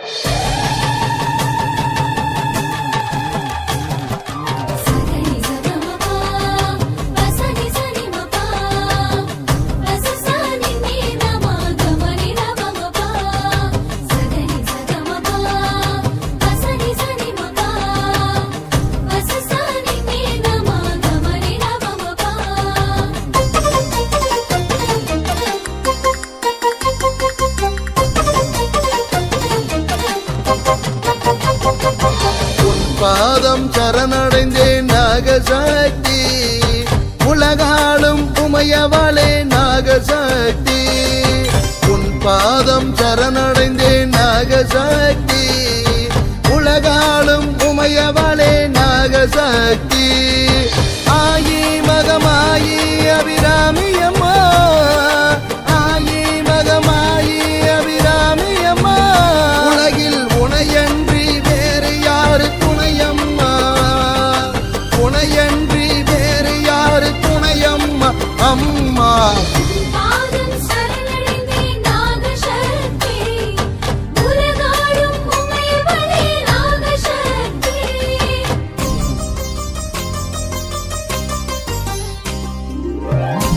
you சரணடைந்தேன் நாகசக்தி. உலகாலும் உமையவளே நாகசக்தி. உன் பாதம் சரணடைந்தேன் நாகசக்தி. உலகாலும் உமையவளே நாகசக்தி. Bye.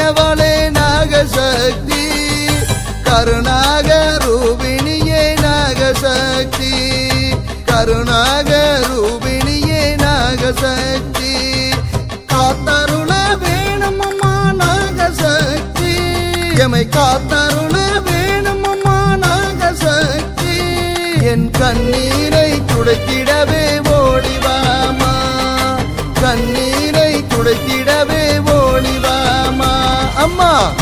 கண்ணாயிரமுடையவளே நாகசக்தி. கருணாக ரூபிணியே நாகசக்தி. கருணாக ரூபிணியே நாகசக்தி. காத்தருள வேணுமம்மா நாகசக்தி. எமை காத்தருள வேணுமம்மா நாகசக்தி. என் கண்ணீரை துடைக்கிடவே அம்மா.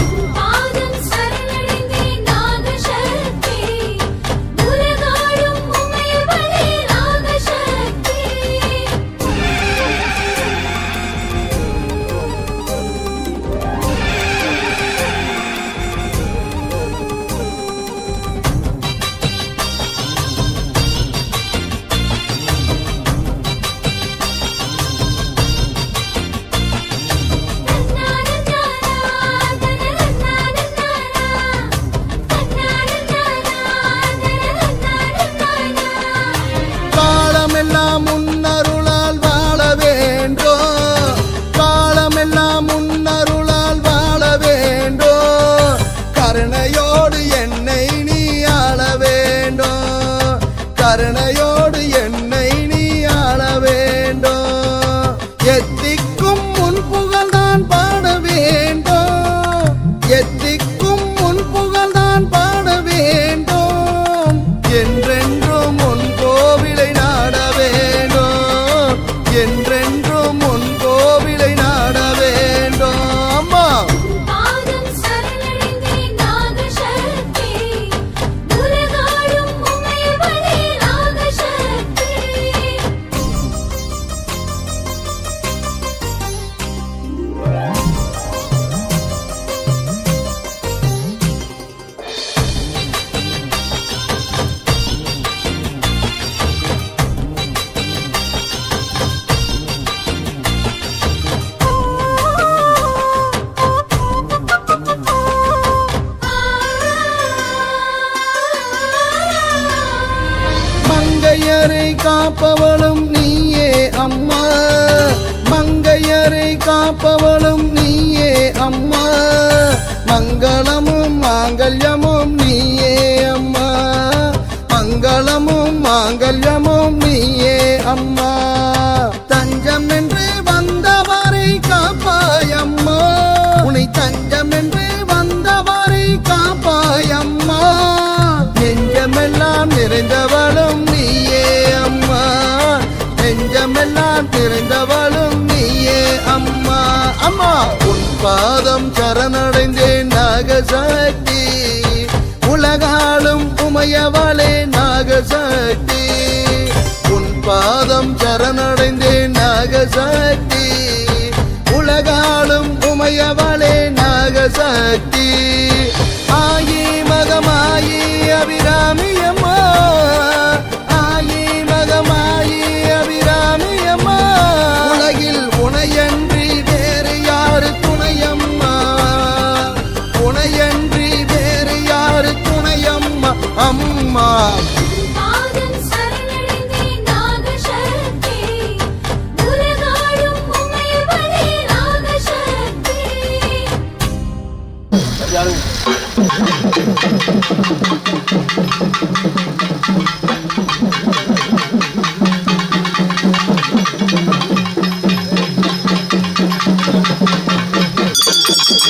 காப்பவளும் நீயே அம்மா. மங்கையரை காப்பவளும் நீயே அம்மா. மங்களமும் மாங்கல்யமும் நீயே அம்மா. மங்களமும் மாங்கல்யமும் நீயே அம்மா. தஞ்சம் நிறைந்தவளும் நீயே அம்மா. அம்மா உன் பாதம் சரணடைந்தேன் நாகசக்தி. உலகாலும் உமையவளே நாகசக்தி. உன் பாதம் சரணடைந்தேன் நாகசக்தி. உலகாலும் உமையவளே நாகசக்தி.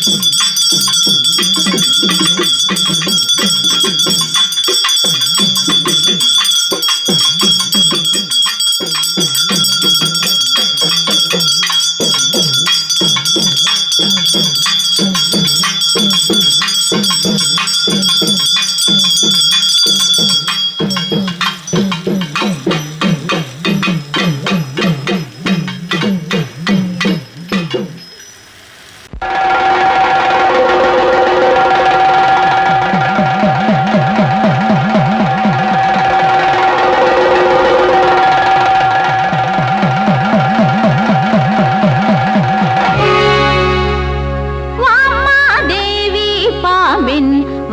thank you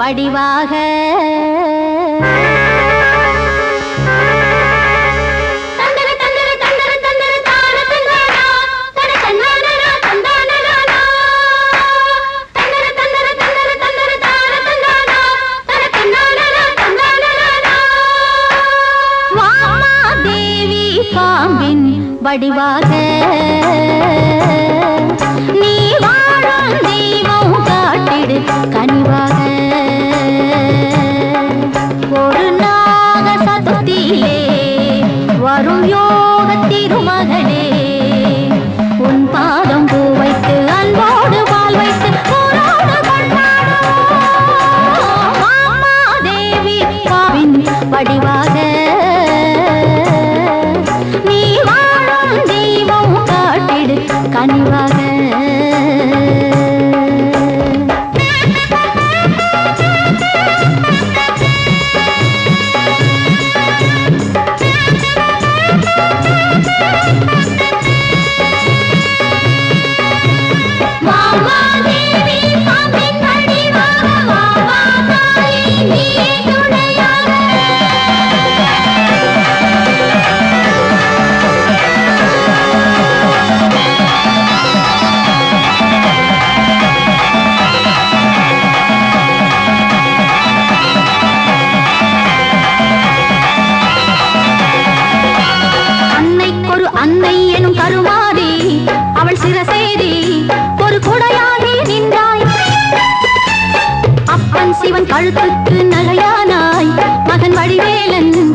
வடிவாக. பாம்பின் வடிவாக. நீ வாழும் தெய்வம் காட்டிடு கனிவாக. அருள் யோக திருமகளே உன் பா கருமாதி அவள் சிரசேரி ஒரு குடையாகி நின்றாய். அப்பன் சிவன் கழுத்துக்கு நகையானாய் மகன் வடிவேலன்